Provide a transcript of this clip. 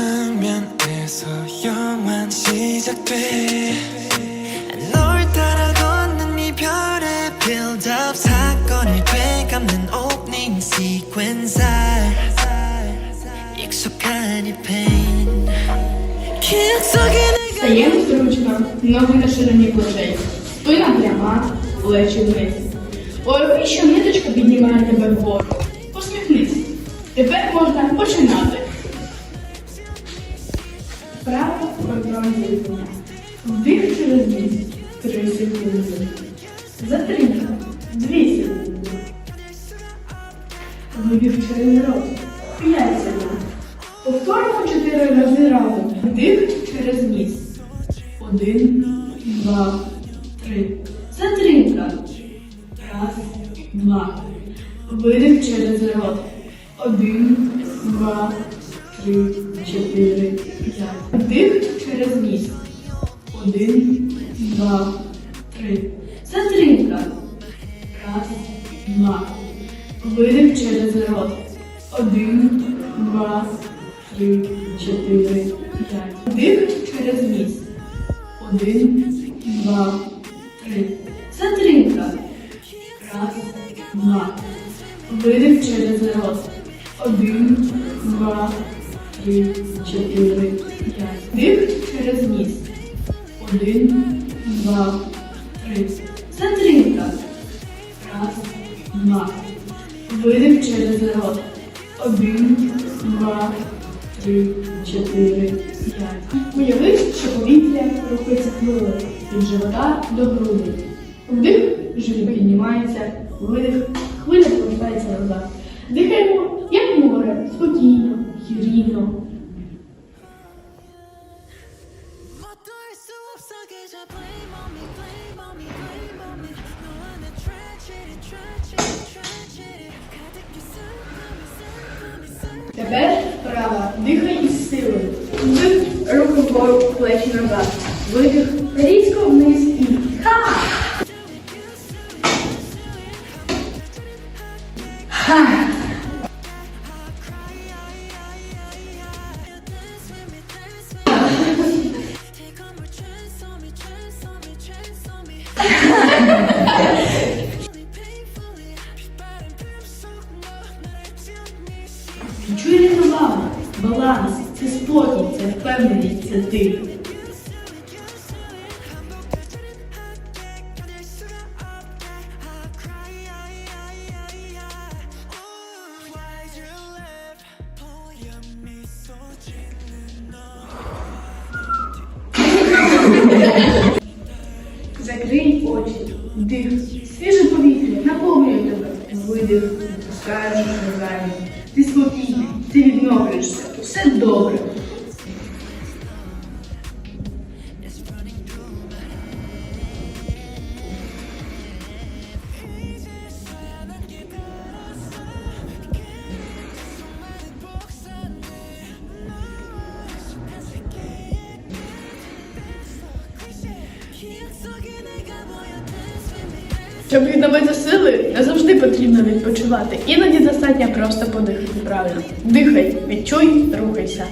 하면 너와 내가 끝난 장면에서 영원 시작돼 널 따라 걷는 이별의 빌드업 사건을 되감는 오프닝 시퀀서 익숙한 이 페인 기억 속에 내가 Стаємо зручно, ноги на ширині плечей, спина пряма, плечі вниз. Уяви, що ниточка піднімає тебе вгору. Посміхнись. Тепер можна починати. Право контроль дихання. Вдих через ніс. Три секунди. Затримка. Дві секунди. Видих через рот. П'ять секунд. Повторимо чотири рази разом. Вдих через ніс. Один, два, три. Затримка. Раз, два. Видих через рот. Один, два, три, чотири, п'ять. Вдих через ніс. Один, два, три. Затримка. Раз, два. Видих через рот. Один, два, три, чотири, п'ять. Вдих через ніс. Один, два, три. Затримка. Раз, два. Видих через рот. Один, два, три, чотири, п'ять. Вдих через ніс. Один, два, три. Затримка. Раз, два. Видих через рот. Один, два, три, чотири, п'ять. Уяви, що повітря рухається хвилею від живота до грудей. Вдих, живіт піднімається, видих, хвиля повертається назад. Дихаємо, рівно. Тепер права. Дихай із силою. Вдих руку вгору, плечі назад. Видих. Різко вниз. Це спокій, це впевненість, це ти. Закрий очі, дих, свіже повітря, наповнює тебе. Видих, пускаєш назад. Ти спокійний. ти відновлюєшся, все добре. 기억 속에 내가 보였던 swimming Щоб відновити сили, не завжди потрібно відпочивати. Іноді достатньо просто подихати правильно. Дихай, відчуй, рухайся.